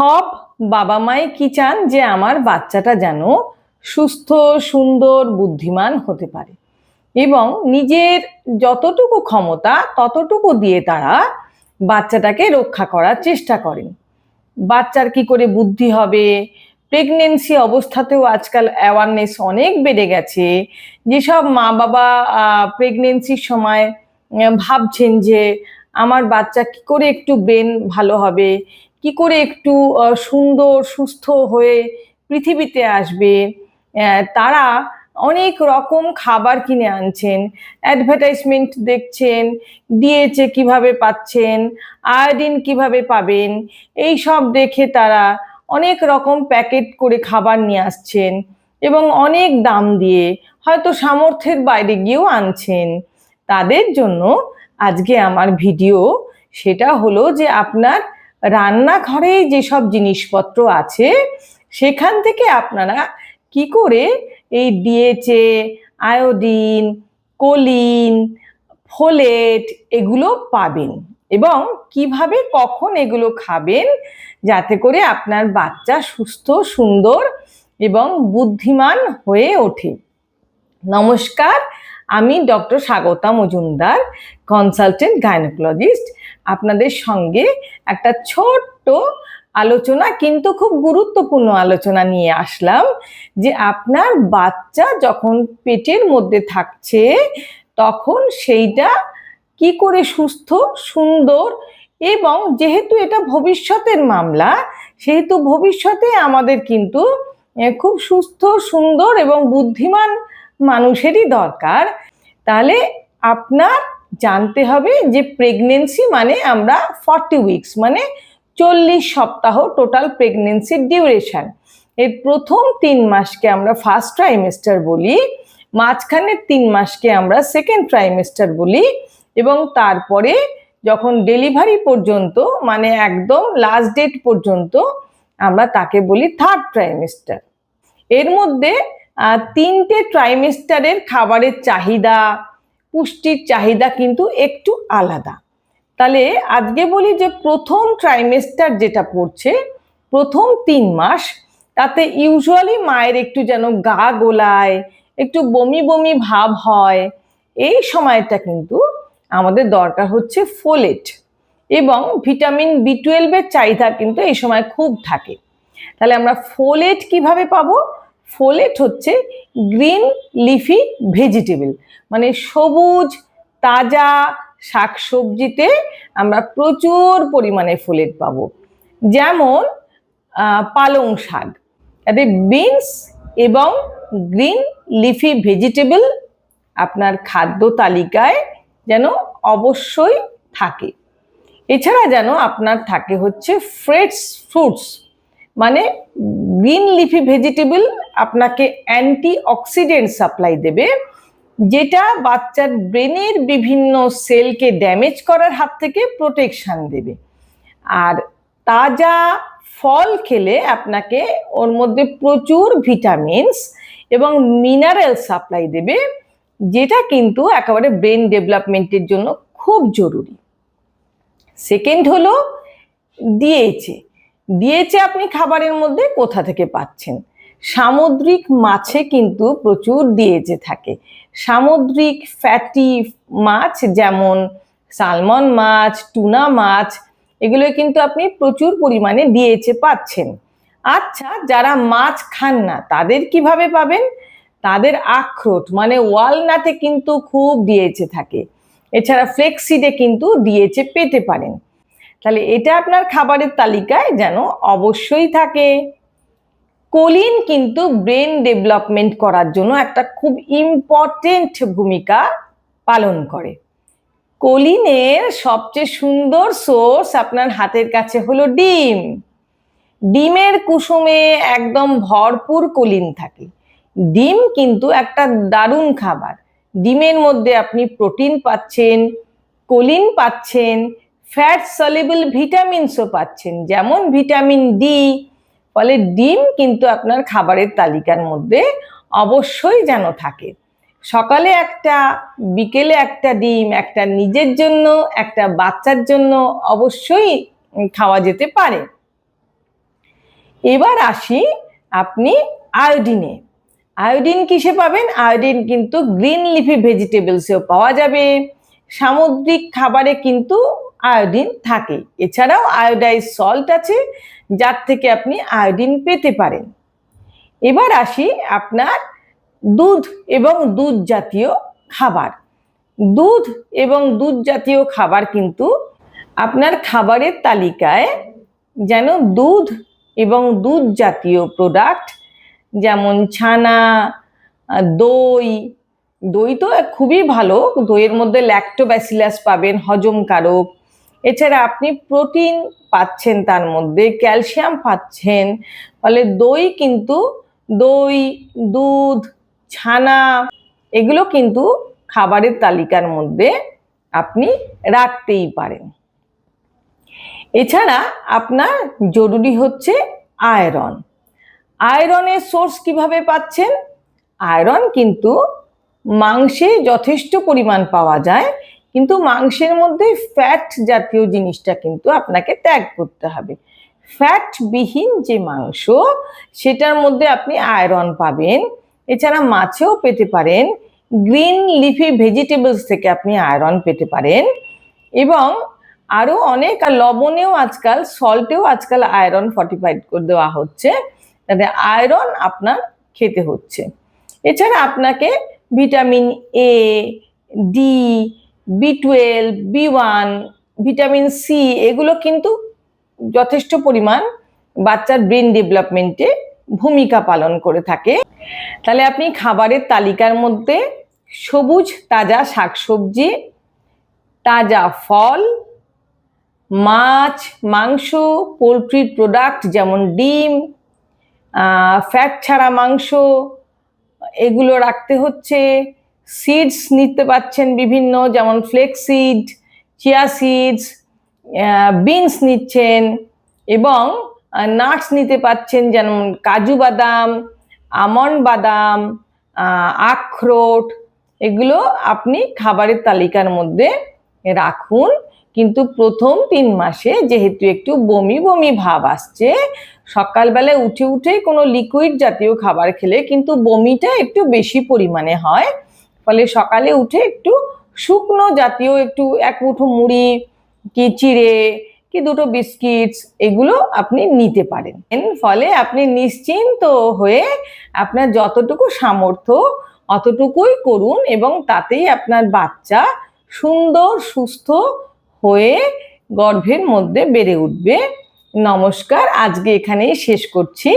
সব বাবা মাই কি চান যে আমার বাচ্চাটা যেন সুস্থ, সুন্দর, বুদ্ধিমান হতে পারে। এবং নিজের যতটুকু ক্ষমতা, ততটুকু দিয়ে তারা বাচ্চাটাকে রক্ষা করার চেষ্টা করেন। বাচ্চার কি করে বুদ্ধি হবে? প্রেগনেন্সি অবস্থাতেও আজকাল অ্যাওয়ারনেস অনেক বেড়ে গেছে। যেসব মা বাবা প্রেগনেন্সির সময় ভাবছেন যে আমার বাচ্চা কি করে একটু ব্রেন ভালো হবে? কি করে একটু সুন্দর, সুস্থ হয়ে পৃথিবীতে আসবে? তারা অনেক রকম খাবার কিনে আনছেন অ্যাডভার্টাইজমেন্ট দেখছেন, দিয়েছে কীভাবে পাচ্ছেন, আয়োডিন কীভাবে পাবেন, এই সব দেখে তারা অনেক রকম প্যাকেট করে খাবার নিয়ে আসছেন এবং অনেক দাম দিয়ে হয়তো সামর্থ্যের বাইরে গিয়েও আনছেন। তাদের জন্য আজকে আমার ভিডিও সেটা হলো যে আপনার রান্নাঘরে যেসব জিনিসপত্র আছে, সেখান থেকে আপনারা কি করে এই ডিএচএ, আয়োডিন, কোলিন, ফোলেট এগুলো পাবেন এবং কীভাবে কখন এগুলো খাবেন যাতে করে আপনার বাচ্চা সুস্থ, সুন্দর এবং বুদ্ধিমান হয়ে ওঠে। নমস্কার আমি doctor Swagata Majumdar consultant gynaecologist আপনাদের সঙ্গে একটা ছোট্ট আলোচনা কিন্তু খুব গুরুত্বপূর্ণ আলোচনা নিয়ে আসলাম যে আপনার বাচ্চা যখন পেটের মধ্যে থাকছে, তখন সেইটা কি করে সুস্থ, সুন্দর এবং যেহেতু এটা ভবিষ্যতের মামলা, সেহেতু ভবিষ্যতে আমাদের কিন্তু খুব সুস্থ, সুন্দর এবং বুদ্ধিমান মানুষেরই দরকার, তাহলে আপনার জানতে হবে যে প্রেগনেন্সি মানে আমরা ফর্টি উইকস মানে চল্লিশ সপ্তাহ টোটাল প্রেগনেন্সির ডিউরেশন এর প্রথম তিন মাসকে আমরা ফার্স্ট ট্রাইমেস্টার বলি, মাঝখানের তিন মাসকে আমরা সেকেন্ড ট্রাইমেস্টার বলি, এবং তারপরে যখন ডেলিভারি পর্যন্ত মানে একদম লাস্ট ডেট পর্যন্ত, আমরা তাকে বলি থার্ড ট্রাইমেস্টার এর মধ্যে তিনটে ট্রাইমেস্টারের খাবারের চাহিদা, পুষ্টির চাহিদা কিন্তু একটু আলাদা। তাহলে আজকে বলি যে প্রথম ট্রাইমেস্টার যেটা পড়ছে, প্রথম তিন মাস, তাতে ইউজুয়ালি মায়ের একটু যেন গা গোলায়, একটু বমি বমি ভাব হয়, এই সময়টা কিন্তু আমাদের দরকার হচ্ছে ফোলেট এবং ভিটামিন বি টুয়েলভের চাহিদা কিন্তু এই সময় খুব থাকে। তাহলে আমরা ফোলেট কীভাবে পাবো? ফোলেট হচ্ছে গ্রিন লিফি ভেজিটেবল মানে সবুজ তাজা শাকসবজিতে আমরা প্রচুর পরিমাণে ফোলেট পাবো। যেমন পালং শাক, তাতে বিনস এবং গ্রিন লিফি ভেজিটেবল আপনার খাদ্য তালিকায় যেন অবশ্যই থাকে। এছাড়া যেন আপনার থাকে হচ্ছে ফ্রেশ ফ্রুটস মানে গ্রিন লিফি ভেজিটেবল আপনাকে অ্যান্টি অক্সিডেন্ট সাপ্লাই দেবে, যেটা বাচ্চার ব্রেনের বিভিন্ন সেলকে ড্যামেজ করার হাত থেকে প্রোটেকশান দেবে। আর তাজা ফল খেলে আপনাকে ওর মধ্যে প্রচুর ভিটামিনস এবং মিনারেল সাপ্লাই দেবে, যেটা কিন্তু একেবারে ব্রেন ডেভেলপমেন্টের জন্য খুব জরুরি। সেকেন্ড হলো দিয়েছে দিয়েছে আপনি খাবারের মধ্যে, কোথা থেকে পাচ্ছেন? সামুদ্রিক মাছে কিন্তু প্রচুর দিয়েছে থাকে। সামুদ্রিক ফ্যাটি মাছ যেমন সালমন মাছ, টুনা মাছ, এগুলো কিন্তু আপনি প্রচুর পরিমাণে দিয়েছে, পাচ্ছেন। আচ্ছা যারা মাছ খান না, তাদের কীভাবে পাবেন? তাদের আখরোট মানে ওয়ালনাটে কিন্তু খুব দিয়েছে থাকে। এছাড়া ফ্লেক্সিডে কিন্তু দিয়েছে, পেতে পারেন। তাহলে এটা আপনার খাবারের তালিকায় যেন অবশ্যই থাকে। কোলিন কিন্তু ব্রেন ডেভেলপমেন্ট করার জন্য একটা খুব ইম্পর্টেন্ট ভূমিকা পালন করে। কোলিনের সবচেয়ে সুন্দর সোর্স আপনার হাতের কাছে হলো ডিম। ডিমের কুসুমে একদম ভরপুর কোলিন থাকে। ডিম কিন্তু একটা দারুণ খাবার। ডিমের মধ্যে আপনি প্রোটিন পাচ্ছেন, কোলিন পাচ্ছেন ফ্যাট সলিবল ভিটামিনসও পাচ্ছেন। যেমন ভিটামিন ডি ফলে ডিম কিন্তু আপনার খাবারের তালিকার মধ্যে অবশ্যই যেন থাকে। সকালে একটা, বিকেলে একটা ডিম, একটা নিজের জন্য, একটা বাচ্চার জন্য অবশ্যই খাওয়া যেতে পারে। এবার আসি আপনি আয়োডিনে আয়োডিন কিসে পাবেন? আয়োডিন কিন্তু গ্রিন লিফি ভেজিটেবলসেও পাওয়া যাবে। সামুদ্রিক খাবারে কিন্তু আয়োডিন থাকে। এছাড়াও আয়োডাইজ সল্ট আছে, যার থেকে আপনি আয়োডিন পেতে পারেন। এবার আসি আপনার দুধ এবং দুধ জাতীয় খাবার। দুধ এবং দুধ জাতীয় খাবার কিন্তু আপনার খাবারের তালিকায় যেন দুধ এবং দুধ জাতীয় প্রোডাক্ট যেমন ছানা, দই দই তো খুবই ভালো। দইয়ের মধ্যে ল্যাক্টোব্যাসিলাস পাবেন হজমকারক এছাড়া আপনি প্রোটিন পাচ্ছেন তার মধ্যে, ক্যালসিয়াম পাচ্ছেন, ফলে দই কিন্তু দই, দুধ, ছানা, এগুলো কিন্তু খাবারের তালিকার মধ্যে আপনি রাখতেই পারেন। এছাড়া আপনার জরুরি হচ্ছে আয়রন। আয়রনের সোর্স কীভাবে পাচ্ছেন? আয়রন কিন্তু মাংসে যথেষ্ট পরিমাণ পাওয়া যায় কিন্তু মাংসের মধ্যে ফ্যাট জাতীয় জিনিসটা কিন্তু আপনাকে ত্যাগ করতে হবে। ফ্যাট বিহীন যে মাংস, সেটার মধ্যে আপনি আয়রন পাবেন। এছাড়া মাছেও পেতে পারেন। গ্রিন লিফি ভেজিটেবলস থেকে আপনি আয়রন পেতে পারেন। এবং আরও অনেক, আর লবণেও আজকাল সল্টেও আজকাল আয়রন ফর্টিফাইড করে দেওয়া হচ্ছে। তাতে আয়রন আপনার খেতে হচ্ছে। এছাড়া আপনাকে vitamin A D B twelve B one vitamin C এগুলো কিন্তু যথেষ্ট পরিমাণ বাচ্চার ব্রেন ডেভেলপমেন্টে ভূমিকা পালন করে থাকে। তাহলে আপনি খাবারের তালিকার মধ্যে সবুজ তাজা শাকসবজি, তাজা ফল, মাছ, মাংস পোলট্রির প্রোডাক্ট যেমন ডিম ফ্যাট ছাড়া মাংস, এগুলো রাখতে হচ্ছে। সিডস নিতে পাচ্ছেন বিভিন্ন, যেমন ফ্লেক্সিড চিয়া সিডস বিনস নিচ্ছেন এবং নাটস নিতে পাচ্ছেন যেমন কাজু বাদাম আমন্ড বাদাম আখরোট, এগুলো আপনি খাবারের তালিকার মধ্যে রাখুন। কিন্তু প্রথম তিন মাসে যেহেতু একটু বমি বমি ভাব আসছে, সকালবেলায় উঠে উঠে কোনো লিকুইড জাতীয় খাবার খেলে কিন্তু বমিটা একটু বেশি পরিমাণে হয়। ফলে সকালে উঠে একটু শুকনো জাতীয় একটু এক মুঠো মুড়ি, কি চিড়ে, কি দুটো বিস্কিটস এগুলো আপনি নিতে পারেন। ফলে আপনি নিশ্চিন্ত হয়ে আপনার যতটুকু সামর্থ্য অতটুকুই করুন এবং তাতেই আপনার বাচ্চা সুন্দর, সুস্থ হয়ে গর্ভের মধ্যে বেড়ে উঠবে। নমস্কার, আজকে এখানেই শেষ করছি।